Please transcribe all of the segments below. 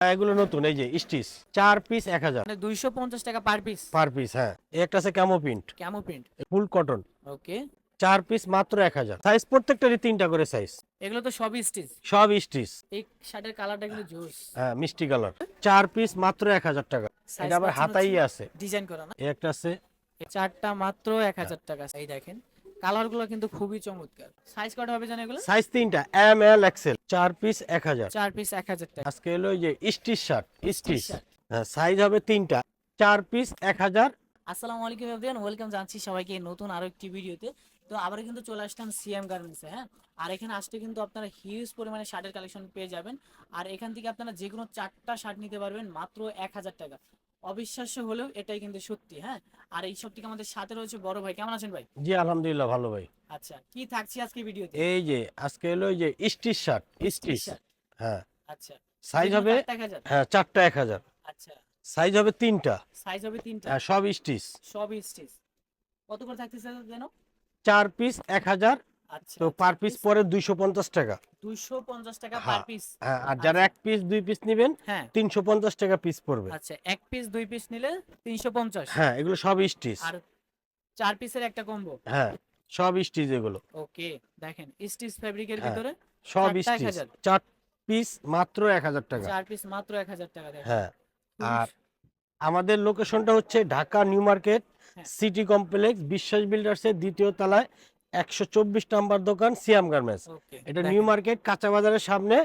এগুলো নতুন এই যে স্টিচ। চার পিস এক হাজার। মানে দুইশো পঞ্চাশ টাকা পার পিস পার পিস হ্যাঁ। একটা আছে camo print camo print full cotton okay চার পিস মাত্র এক হাজার। সাইজ প্রত্যেকটারই তিনটা করে সাইজ এগুলো তো সবই স্টিচ সব স্টিচ এই শার্টের কালারটা কিন্তু জোস হ্যাঁ মিষ্টি কালার চার পিস মাত্র এক হাজার টাকা। এটা আবার হাতাই আছে। ডিজাইন করা না? একটা আছে চারটা মাত্র এক হাজার টাকা। এই দেখেন। কালারগুলো কিন্তু খুবই চমৎকার। সাইজ কত হবে জানেন এগুলো? সাইজ তিনটা এম এল এক্সেল চার পিস এক হাজার। চার পিস এক হাজার টাকা। আজকে এই যে স্টিচ শার্ট স্টিচ। হ্যাঁ সাইজ হবে তিনটা। চার পিস এক হাজার। আসসালামু আলাইকুম এভরিওয়ান ওয়েলকাম জানছি সবাইকে নতুন আরও একটি ভিডিওতে। তো আবার কিন্তু চলে আসলাম সিএম গার্মেন্টসে হ্যাঁ? আর এখানে আসলে কিন্তু আপনারা হিউজ পরিমাণে শার্টের কালেকশন পেয়ে যাবেন। আর এখান থেকে আপনারা যে কোনো চারটা শার্ট নিতে পারবেন মাত্র এক হাজার টাকা। অবিশ্বাস্য হলেও এটাই কিন্তু সত্যি হ্যাঁ? আর এই সবটিকে আমাদের সাথে রয়েছে বড় ভাই। কেমন আছেন ভাই? জি আলহামদুলিল্লাহ ভালো ভাই। আচ্ছা কি থাকছে আজকে ভিডিওতে? এই যে আজকে হলো এই যে স্টিচ শার্ট স্টিচ। হ্যাঁ। আচ্ছা। সাইজ হবে হ্যাঁ চারটা এক হাজার। আচ্ছা। সাইজ হবে তিনটা। সাইজ হবে তিনটা? হ্যাঁ সব স্টিচ সব স্টিচ কত করে থাকতেছে যেন? চার পিস এক হাজার। তো পার পিস পরে দুইশো পঞ্চাশ টাকা। দুইশো পঞ্চাশ টাকা হ্যাঁ। পার পিস হ্যাঁ আর যারা এক পিস দুই পিস নেবেন হ্যাঁ। তিনশো পঞ্চাশ টাকা পিস পড়বে। আচ্ছা এক পিস দুই পিস নিলে তিনশো পঞ্চাশ। হ্যাঁ এগুলো সব স্টিচ। আর চার পিসের একটা কম্বো হ্যাঁ সব স্টিচ এগুলো। ওকে দেখেন স্টিচ ফেব্রিকের হ্যাঁ, ভিতরে সব স্টিচ। চার পিস মাত্র এক হাজার টাকা। চার পিস মাত্র এক হাজার টাকা দেখেন। হ্যাঁ আর আমাদের লোকেশনটা হচ্ছে ঢাকা নিউ মার্কেট হ্যাঁ। সিটি কমপ্লেক্স বিশ্বাস বিল্ডার্সের দ্বিতীয় তলায় একশো চব্বিশ নাম্বার দোকান সিয়াম গার্মেন্টস। এটা নিউ মার্কেট কাঁচা বাজারের সামনে।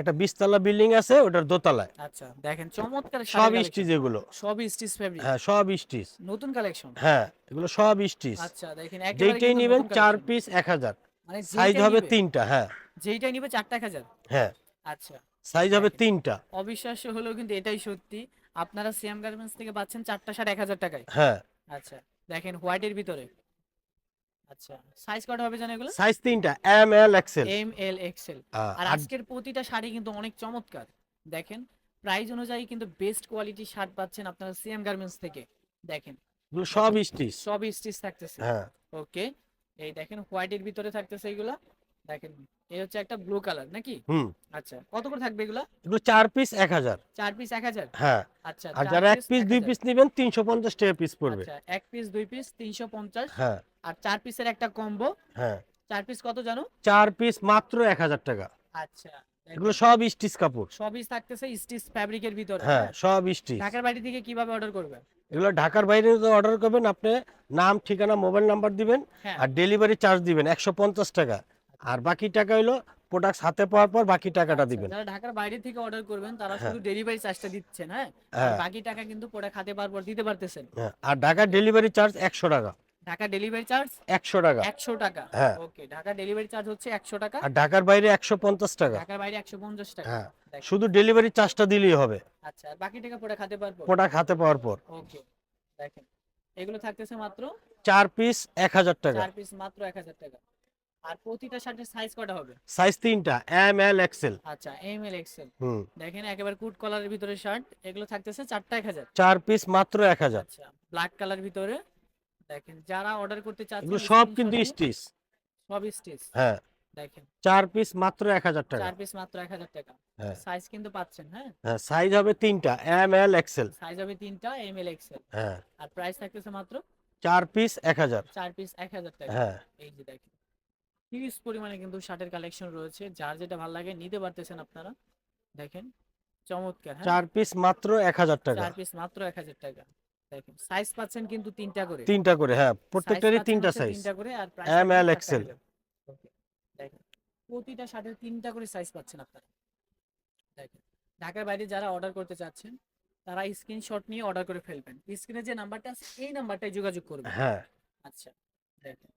একটা বিশতলা বিল্ডিং আছে ওটার দোতলায়। আচ্ছা দেখেন চমৎকার সব স্টিচ এগুলো। সব স্টিচ হ্যাঁ সব স্টিচ। নতুন কালেকশন হ্যাঁ এগুলো সব স্টিচ। আচ্ছা দেখেন যেইটাই নেবেন চার পিস এক হাজার। মানে সাইজ হবে তিনটা হ্যাঁ। যেইটাই নিবে চারটা এক হাজার? হ্যাঁ। আচ্ছা। সাইজ হবে তিনটা। অবিশ্বাস্য হলেও কিন্তু এটাই সত্যি। আপনারা সিএম গার্মেন্টস থেকে পাচ্ছেন চারটা শার্ট এক হাজার টাকায়। হ্যাঁ। আচ্ছা দেখেন হোয়াইটের ভিতরে। আচ্ছা সাইজ কত হবে জানেন এগুলো? সাইজ তিনটা M L XL M L XL আর আজকের প্রতিটা শাড়ি কিন্তু অনেক চমৎকার। দেখেন প্রাইস অনুযায়ী কিন্তু বেস্ট কোয়ালিটি শার্ট পাচ্ছেন আপনারা সিএম গার্মেন্টস থেকে। দেখেন সব স্টিচ সব স্টিচ থাকতেছে। হ্যাঁ। ওকে এই দেখেন হোয়াইটের ভিতরে থাকতেছে এগুলা। দেখেন এই হচ্ছে একটা ব্লু কালার নাকি? হুম। আচ্ছা কত করে থাকবে এগুলা? এগুলো চার পিস এক হাজার। চার পিস এক হাজার? হ্যাঁ। আচ্ছা আর যারা এক পিস দুই পিস নেবেন তিনশো পঞ্চাশ টাকা পিস পড়বে। আচ্ছা এক পিস দুই পিস তিনশো পঞ্চাশ। হ্যাঁ। আর চার পিসের একটা কম্বো হ্যাঁ। চার পিস কত জানো? চার পিস মাত্র এক হাজার টাকা। আচ্ছা এগুলো সব স্টিচ কাপড়। সবই থাকতেছে স্টিচ ফ্যাব্রিকের ভিতরে হ্যাঁ হ্যাঁ? সব স্টিচ ঢাকার বাড়ি থেকে কীভাবে অর্ডার করবে এগুলো ঢাকার বাইরে অর্ডার করবেন আপনি নাম ঠিকানা মোবাইল নাম্বার দিবেন হ্যাঁ। আর ডেলিভারি চার্জ দিবেন একশো পঞ্চাশ টাকা। আর বাকি টাকা হইল প্রোডাক্ট হাতে পাওয়ার পর বাকি টাকাটা আচ্ছা, দিবেন। যারা ঢাকার বাইরে থেকে অর্ডার করবেন তারা হ্যাঁ। শুধু ডেলিভারি চার্জটা দিচ্ছেন হ্যাঁ? হ্যাঁ। বাকি টাকা কিন্তু প্রোডাক্ট হাতে পাওয়ার পর দিতে পারতেছেন। হ্যাঁ, আর ঢাকার ডেলিভারি চার্জ একশো টাকা। ঢাকা ডেলিভারি চার্জ একশো টাকা। একশো টাকা। হ্যাঁ। ওকে ঢাকা ডেলিভারি চার্জ হচ্ছে একশো টাকা। আর ঢাকার বাইরে একশো পঞ্চাশ টাকা। ঢাকার বাইরে একশো পঞ্চাশ টাকা। হ্যাঁ শুধু ডেলিভারি চার্জটা দিলেই হবে। আচ্ছা আর বাকি টাকা প্রোডাক্ট হাতে পাওয়ার পর? প্রোডাক্ট হাতে পাওয়ার পর। ওকে দেখেন। এগুলো থাকতেছে মাত্র চার পিস এক হাজার টাকা। চার পিস মাত্র এক হাজার টাকা। আর প্রতিটা শার্টের সাইজ কটা হবে? সাইজ তিনটা এম এল এক্সেল আচ্ছা এম এল এক্সেল হুম। দেখেন একেবারে কুট কলারের ভিতরে শার্ট এগুলো থাকতেছে চারটা এক হাজার। চার পিস মাত্র এক হাজার। আচ্ছা ব্ল্যাক কালার ভিতরে দেখেন যারা অর্ডার করতে চাচ্ছেন সব কিন্তু স্টিচ সব স্টিচ হ্যাঁ। দেখেন। চার পিস মাত্র এক হাজার টাকা। চার পিস মাত্র এক হাজার টাকা। হ্যাঁ। সাইজ কিন্তু পাচ্ছেন হ্যাঁ? হ্যাঁ সাইজ হবে তিনটা এম এল এক্সেল সাইজ হবে তিনটা এম এল এক্সেল হ্যাঁ। আর প্রাইস থাকতেছে মাত্র চার পিস এক হাজার। চার পিস এক হাজার টাকা। হ্যাঁ। এই যে দেখেন। হিউজ পরিমাণে কিন্তু শার্টের কালেকশন রয়েছে। যার যেটা ভালো লাগে নিতে পারতেছেন আপনারা। দেখেন চমৎকার হ্যাঁ? চার পিস মাত্র এক হাজার টাকা। চার পিস মাত্র এক হাজার টাকা। দেখেন সাইজ পাচ্ছেন কিন্তু তিনটা করে। তিনটা করে হ্যাঁ প্রত্যেকটারই তিনটা সাইজ তিনটা করে আর M, L, XL দেখেন প্রতিটা শার্টের তিনটা করে সাইজ পাচ্ছেন আপনারা। দেখেন ঢাকার বাইরে যারা অর্ডার করতে চাচ্ছেন তারা স্ক্রিনশট নিয়ে অর্ডার করে ফেলবেন। স্ক্রিনে যে নাম্বারটা আছে এই নাম্বারটায় যোগাযোগ করবেন। হ্যাঁ। আচ্ছা দেখেন।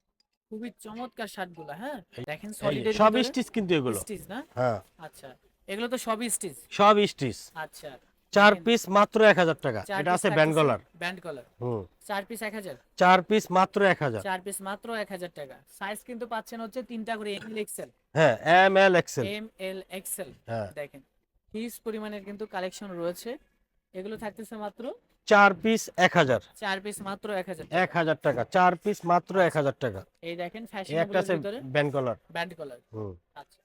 খুবই চমৎকার শার্টগুলো হ্যাঁ? দেখেন সলিডের সব স্টিচ কিন্তু এগুলো। স্টিচ না? হ্যাঁ। আচ্ছা এগুলো তো সবই স্টিচ? সব স্টিচ। আচ্ছা চার পিস মাত্র এক হাজার টাকা। এটা আছে থাকতেছে ব্যান্ডগলার ব্যান্ড কলার। হুম। চার পিস এক হাজার? চার পিস মাত্র এক হাজার। চার পিস মাত্র এক হাজার টাকা। সাইজ কিন্তু পাচ্ছেন হচ্ছে তিনটা করে এম এল এক্সেল হ্যাঁ M L XL M L XL হ্যাঁ। দেখেন হিউজ পরিমাণের কিন্তু কালেকশন রয়েছে। এগুলো থাকতেছে মাত্র চার পিস এক হাজার। চার পিস মাত্র এক হাজার এক হাজার টাকা চার পিস মাত্র এক হাজার টাকা। এই দেখেন ফ্যাশন একটা আছে ভিতরে ব্যান্ডগলার ব্যান্ড কলার হুম। আচ্ছা।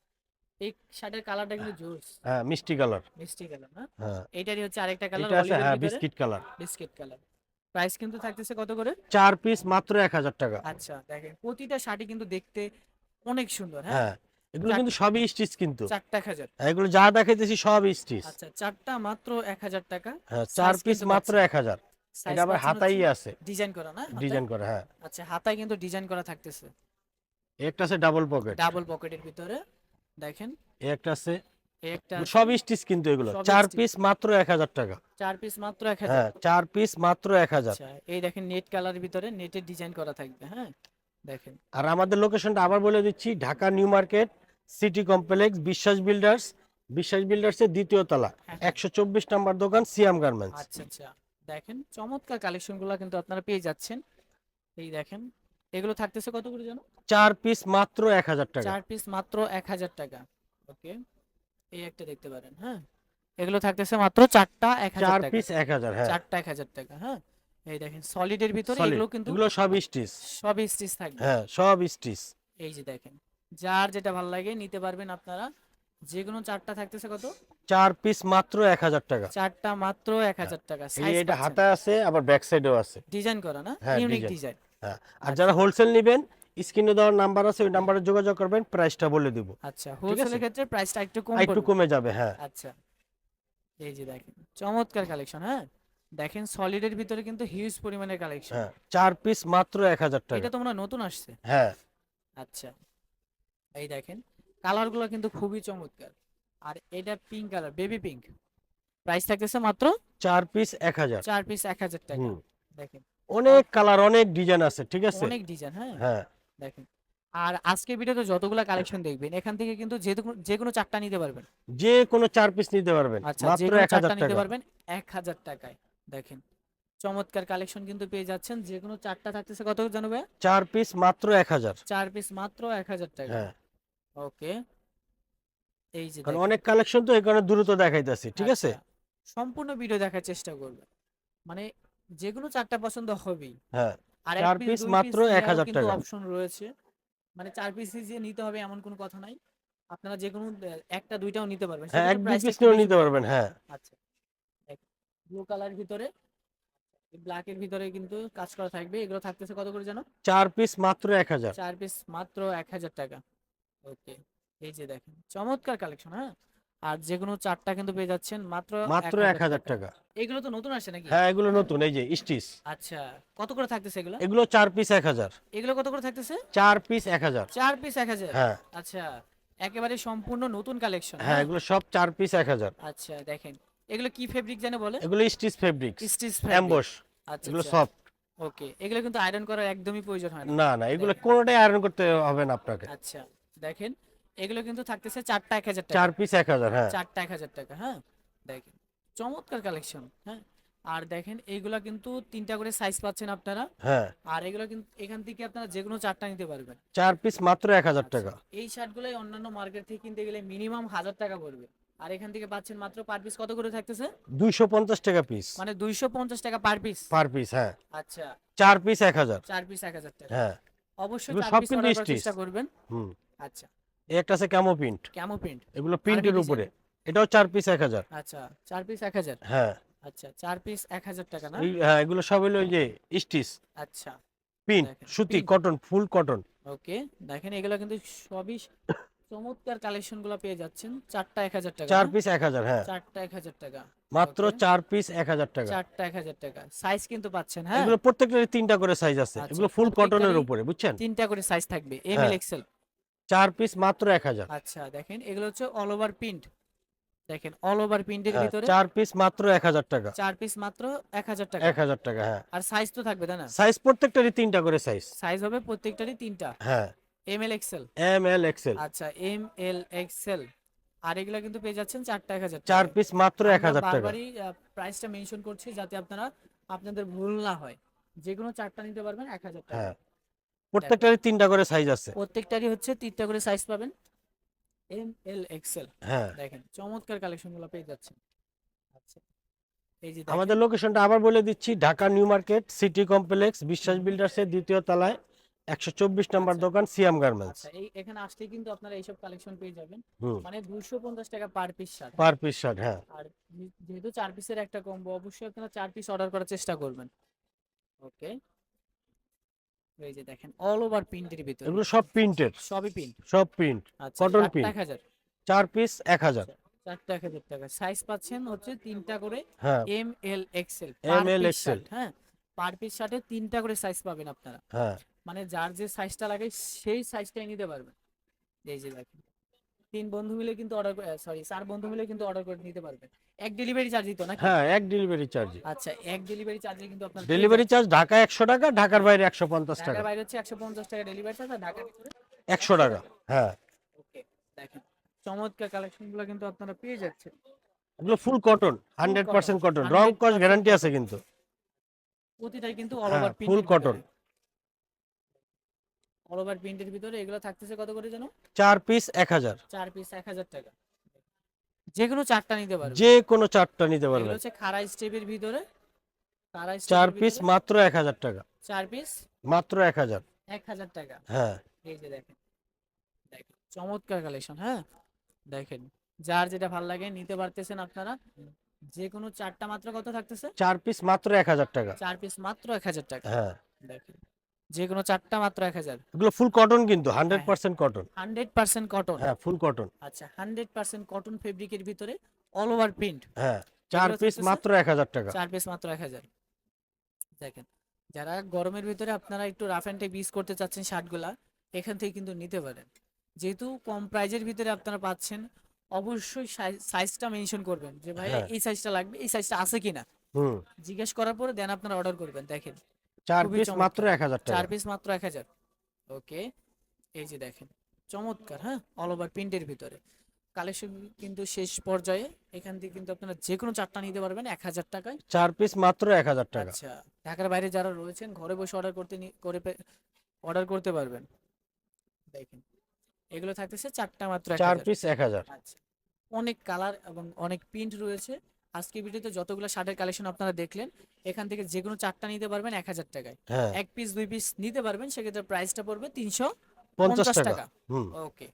এই শার্টের কালারটা কিন্তু জোস হ্যাঁ মিষ্টি কালার মিষ্টি কালার না? হ্যাঁ। হচ্ছে আরেকটা কালার এটা আছে হ্যাঁ biscuit colour biscuit colour price কিন্তু থাকতেছে কত করে? চার পিস মাত্র এক হাজার টাকা। আচ্ছা দেখেন প্রতিটা শাড়ি কিন্তু দেখতে অনেক সুন্দর হ্যাঁ? হ্যাঁ। এগুলো কিন্তু সবই স্টিচ কিন্তু। চারটা এক হাজার। এগুলো যা দেখাইতেছি সব স্টিচ। আচ্ছা চারটা মাত্র এক হাজার টাকা। হ্যাঁ চার পিস মাত্র। এক হাজার। এটা আবার হাতাই আছে। ডিজাইন করা না ডিজাইন করা হ্যাঁ। আচ্ছা হাতায় কিন্তু ডিজাইন করা থাকতেছে। একটা আছে ডাবল পকেট ডাবল পকেটের ভিতরে দেখেন। একটা আছে একটা সব স্টিচ কিন্তু এগুলো। চার পিস মাত্র এক হাজার টাকা। চার পিস মাত্র এক হাজার। হ্যাঁ চার পিস মাত্র এক হাজার। আচ্ছা এই দেখেন নেট কালার ভিতরে নেটের ডিজাইন করা থাকবে হ্যাঁ। দেখেন। আর আমাদের লোকেশনটা আবার বলে দিচ্ছি Dhaka new market city complex Biswas builders Biswas বিল্ডার্সের দ্বিতীয় তলা হ্যাঁ, একশো চব্বিশ নাম্বার দোকান সিয়াম গার্মেন্টস। আচ্ছা আচ্ছা। দেখেন চমৎকার কালেকশনগুলো কিন্তু আপনারা পেয়ে যাচ্ছেন। এই দেখেন এগুলো থাকতেছে কত করে জানো? চার পিস মাত্র এক হাজার টাকা। চার পিস মাত্র এক হাজার টাকা। ওকে এই একটা দেখতে পারেন হ্যাঁ? এগুলো থাকতেছে মাত্র চারটা এক হাজার চার পিস এক হাজার হ্যাঁ। চারটা এক হাজার টাকা হ্যাঁ? এই দেখেন সলিডের ভিতরে এগুলো কিন্তু এগুলো সব স্টিচ। সব স্টিচ থাকবে। হ্যাঁ সব স্টিচ। এই যে দেখেন যার যেটা ভালো লাগে নিতে পারবেন আপনারা। যে কোনো চারটা থাকতেছে কত? চার পিস মাত্র এক হাজার টাকা। চারটা মাত্র এক হাজার টাকা। এটা হাতা আছে আবার ব্যাক সাইডেও আছে। ডিজাইন করা না? হ্যাঁ, ইউনিক ডিজাইন হ্যাঁ। আর যারা হোলসেল নেবেন স্ক্রিনে দেওয়ার নাম্বার আছে ওই নাম্বারে যোগাযোগ করবেন প্রাইসটা বলে দিব। আচ্ছা হোলসেলের ক্ষেত্রে প্রাইসটা একটু কম একটু কমে যাবে হ্যাঁ। আচ্ছা। এই যে দেখেন চমৎকার কালেকশন হ্যাঁ। দেখেন সলিডের ভিতরে কিন্তু হিউজ পরিমাণের কালেকশন হ্যাঁ চার পিস মাত্র এক হাজার টাকা। এটা তোমরা নতুন আসছে। হ্যাঁ। আচ্ছা। এই দেখেন কালারগুলো কিন্তু খুবই চমৎকার। আর এটা pink colour baby pink price থাকতেছে মাত্র চার পিস এক হাজার। চার পিস এক হাজার টাকা। দেখেন। অনেক কালার অনেক ডিজাইন আছে ঠিক আছে? অনেক ডিজাইন হ্যাঁ। হ্যাঁ। দেখেন। আর আজকে ভিডিওতে যতগুলো কালেকশন দেখবেন এখান থেকে কিন্তু যে কোনো যে কোনো চারটা নিতে পারবেন। যে কোনো চার পিস নিতে পারবেন আচ্ছা মাত্র কোনো এক হাজার চারটা নিতে পারবেন এক হাজার টাকায়। দেখেন চমৎকার কালেকশন কিন্তু পেয়ে যাচ্ছেন। যে কোনো চারটা থাকতেছে কত জানবে চার পিস মাত্র এক হাজার। চার পিস মাত্র এক হাজার টাকা। হ্যাঁ। ওকে। এই যে কারণ অনেক কালেকশন তো এই কারণে দ্রুত দেখাইতেছি ঠিক আছে? আচ্ছা, সম্পূর্ণ ভিডিও দেখার চেষ্টা করবে মানে যে কোনো চারটা পছন্দ হবেই। হ্যাঁ আর চার piece মাত্র 1000 টাকা। অপশন রয়েছে। মানে চার পিস যে নিতে হবে এমন কোনো কথা নাই। আপনারা যে কোনো একটা দুইটাও নিতে পারবেন। হ্যাঁ এক দুই পিস নিয়েও নিতে পারবেন হ্যাঁ। আচ্ছা ব্লু কালার ভিতরে ব্ল্যাকের ভিতরে কিন্তু কাজ করা থাকবে। এগুলো থাকতেছে কত করে জানো চার পিস মাত্র এক হাজার। চার পিস মাত্র এক হাজার টাকা। ওকে এই যে দেখেন চমৎকার কালেকশন হ্যাঁ? আর যে কোনো চারটা কিন্তু পেয়ে যাচ্ছেন মাত্র মাত্র এক হাজার টাকা। এগুলো তো নতুন আসছে নাকি? হ্যাঁ এগুলো নতুন এই যে স্টিচ। আচ্ছা কত করে থাকতেছে এগুলো? এগুলো চার পিস এক হাজার। এগুলো কত করে থাকতেছে? চার পিস এক হাজার। চার পিস এক হাজার? হ্যাঁ। আচ্ছা একেবারে সম্পূর্ণ নতুন কালেকশন হ্যাঁ এগুলো সব চার পিস এক হাজার। আচ্ছা দেখেন এগুলো কি ফেব্রিক জানে বলে? এগুলো স্টিচ ফেব্রিক্স স্টিচ আচ্ছা এগুলো আচ্ছা। সফট ওকে এগুলো কিন্তু আয়রন করার একদমই প্রয়োজন হয় না। না না এগুলো কোনোটাই আয়রন করতে হবে না আপনাকে। আচ্ছা দেখেন এগুলো কিন্তু থাকতেছে চারটা এক হাজার টাকা। চার পিস এক হাজার হ্যাঁ। চারটা এক হাজার টাকা হ্যাঁ। দেখেন চমৎকার কালেকশন হ্যাঁ। আর দেখেন এইগুলা কিন্তু তিনটা করে সাইজ পাচ্ছেন আপনারা। হ্যাঁ। আর এগুলো কিন্তু এখান থেকে আপনারা যে কোনো চারটা নিতে পারবেন। চার পিস মাত্র এক হাজার আচ্ছা, টাকা। এই শার্টগুলোই অন্যান্য মার্কেট থেকে কিনতে গেলে মিনিমাম হাজার টাকা পড়বে। আর এখান থেকে পাচ্ছেন মাত্র পার পিস কত করে থাকতেছে? দুইশো পঞ্চাশ টাকা পিস মানে দুইশো পঞ্চাশ টাকা পার পিস পার পিস হ্যাঁ। আচ্ছা। চার পিস এক হাজার। চার পিস এক হাজার টাকা। হ্যাঁ। অবশ্যই চার পিস। চেষ্টা করবেন। হুম। আচ্ছা। এই একটা আছে ক্যামো প্রিন্ট ক্যামো প্রিন্ট এগুলো প্রিন্টের উপরে। এটাও চার পিস এক হাজার। আচ্ছা চার পিস এক হাজার? হ্যাঁ। আচ্ছা চার পিস এক হাজার টাকা না? হ্যাঁ এগুলো সব হলো যে স্টিচ। আচ্ছা। পিন সুতি কটন ফুল কটন ওকে দেখেন এগুলো কিন্তু সবই চমৎকার কালেকশনগুলো পেয়ে যাচ্ছেন। চারটা এক হাজার টাকা চার পিস এক হাজার হ্যাঁ। চারটা এক হাজার টাকা। মাত্র চার পিস এক হাজার টাকা। চারটা এক হাজার টাকা। সাইজ কিন্তু পাচ্ছেন হ্যাঁ? এগুলো প্রত্যেকটারই তিনটা করে সাইজ আছে। আচ্ছা, এগুলো ফুল কটনের উপরে বুঝছেন? তিনটা করে সাইজ থাকবে। এম। এল এক্সেল চার পিস মাত্র এক হাজার। আচ্ছা দেখেন এগুলো হচ্ছে অল ওভার প্রিন্ট দেখেন অল ওভার প্রিন্টের ভিতরে চার পিস মাত্র এক হাজার টাকা। চার পিস মাত্র এক হাজার টাকা। এক হাজার টাকা হ্যাঁ। আর সাইজ তো থাকবে তাই না? সাইজ প্রত্যেকটারই তিনটা করে সাইজ সাইজ হবে প্রত্যেকটারই তিনটা। হ্যাঁ। M L XL M L XL আচ্ছা এম এল এক্সেল আর এগুলো কিন্তু পেয়ে যাচ্ছেন চারটা এক হাজার চার পিস মাত্র এক আমরা হাজার টাকা। বারবারই প্রাইসটা মেনশন করছি যাতে আপনারা আপনাদের ভুল না হয়। যে কোনো চারটা নিতে পারবেন এক হাজার টাকা। হ্যাঁ। প্রত্যেকটারই তিনটা করে সাইজ আছে। প্রত্যেকটারই হচ্ছে তিনটা করে সাইজ পাবেন। এম এল এক্সেল হ্যাঁ। দেখেন চমৎকার কালেকশনগুলো পেয়ে যাচ্ছেন। আচ্ছা আমাদের লোকেশনটা আবার বলে দিচ্ছি Dhaka new market city complex Biswas বিল্ডার্সের দ্বিতীয় তলায় একশো চব্বিশ নাম্বার আচ্ছা। দোকান সিয়াম গার্মেন্টস আচ্ছা এই এখানে আসলে কিন্তু আপনারা এইসব কালেকশন পেয়ে যাবেন। মানে দুইশো পঞ্চাশ টাকা per piece shirt. Per piece shirt হ্যাঁ। আর যেহেতু চার পিসের একটা কম্বো অবশ্যই আপনারা চার পিস অর্ডার করার চেষ্টা করবেন। ওকে এই যে দেখেন অল ওভার প্রিন্টের ভিতরে। এগুলো সব প্রিন্টেড সবই প্রিন্ট সব প্রিন্ট আচ্ছা চার পিস চারটা টাকা। সাইজ পাচ্ছেন হচ্ছে তিনটা করে হ্যাঁ। M L XL L, XL হ্যাঁ? পার পিস শার্টে তিনটা করে সাইজ পাবেন আপনারা। হ্যাঁ। মানে যার যে সাইজটা লাগে সেই সাইজটাই নিতে পারবেন। এই যে দেখেন। তিন বন্ধু মিলে কিন্তু অর্ডার সরি চার বন্ধু মিলে কিন্তু অর্ডার করে নিতে পারবেন। এক ডেলিভারি চার্জ দিত না হ্যাঁ এক ডেলিভারি চার্জ আচ্ছা এক ডেলিভারি চার্জে কিন্তু আপনার ডেলিভারি চার্জ ঢাকা একশো টাকা ঢাকার বাইরে একশো পঞ্চাশ টাকা। ঢাকার বাইরে হচ্ছে একশো পঞ্চাশ টাকা ডেলিভারি চার্জ আর ঢাকার ভিতরে একশো টাকা হ্যাঁ। ওকে দেখেন চমৎকার কালেকশনগুলো কিন্তু আপনারা পেয়ে যাচ্ছেন। এগুলো full cotton hundred percent cotton রং কস গ্যারান্টি আছে কিন্তু। প্রতিটাই কিন্তু all over full cotton। All over প্রিন্টের ভিতরে এগুলো থাকতেছে কত করে জানো চার পিস এক হাজার। চার পিস এক হাজার টাকা। যে কোনো চারটা নিতে পারবে। যে কোনো চারটা নিতে পারবেন হচ্ছে খাড়া স্টেপের ভিতরে। খাড়া চার পিস মাত্র এক হাজার টাকা। চার পিস মাত্র এক হাজার। এক হাজার টাকা। হ্যাঁ। এই যে দেখেন। দেখেন চমৎকার কালেকশন হ্যাঁ? দেখেন যার যেটা ভালো লাগে নিতে পারতেছেন আপনারা। যে কোনো চারটা মাত্র কত থাকতেছে? চার পিস মাত্র এক হাজার টাকা। চার পিস মাত্র এক হাজার টাকা। হ্যাঁ। দেখেন। যে কোনো চারটা মাত্র এক হাজার। এগুলো ফুল কটন কিন্তু হান্ড্রেড হ্যাঁ। Percent cotton hundred percent cotton হ্যাঁ ফুল কটন আচ্ছা হান্ড্রেড পার্সেন্ট কটন ফেব্রিকের ভিতরে অল ওভার প্রিন্ট হ্যাঁ চার পিস মাত্র এক হাজার টাকা। চার পিস মাত্র এক হাজার। দেখেন যারা গরমের ভিতরে আপনারা একটু রাফ অ্যান্ড টেক ইউজ করতে চাচ্ছেন শার্টগুলা এখান থেকে কিন্তু নিতে পারেন। যেহেতু কম প্রাইজের ভিতরে আপনারা পাচ্ছেন অবশ্যই সাইজটা মেনশন করবেন যে ভাই হ্যাঁ। এই সাইজটা লাগবে এই সাইজটা আছে কিনা? জিজ্ঞেস করার পরে দেন আপনারা অর্ডার করবেন দেখেন। চার পিস মাত্র এক হাজার চার পিস মাত্র এক হাজার। ওকে এই যে দেখেন চমৎকার হ্যাঁ? অল ওভার প্রিন্টের ভিতরে। কালেকশন কিন্তু শেষ পর্যায়ে এখান থেকে কিন্তু আপনারা যে কোনো চারটা নিতে পারবেন এক হাজার টাকায়। চার পিস মাত্র এক হাজার টাকা। আচ্ছা ঢাকার বাইরে যারা রয়েছেন ঘরে বসে অর্ডার করতে করে অর্ডার করতে পারবেন। দেখেন এগুলো থাকতেছে চারটা মাত্র চার পিস এক হাজার। আচ্ছা অনেক কালার এবং অনেক প্রিন্ট রয়েছে। আজকে ভিডিওতে যতগুলো শার্টের কালেকশন আপনারা দেখলেন এখান থেকে যে কোনো চারটা নিতে পারবেন এক হাজার টাকায়। হ্যাঁ। এক পিস দুই পিস নিতে পারবেন সেক্ষেত্রে প্রাইসটা পড়বে তিনশো পঞ্চাশ টাকা। ওকে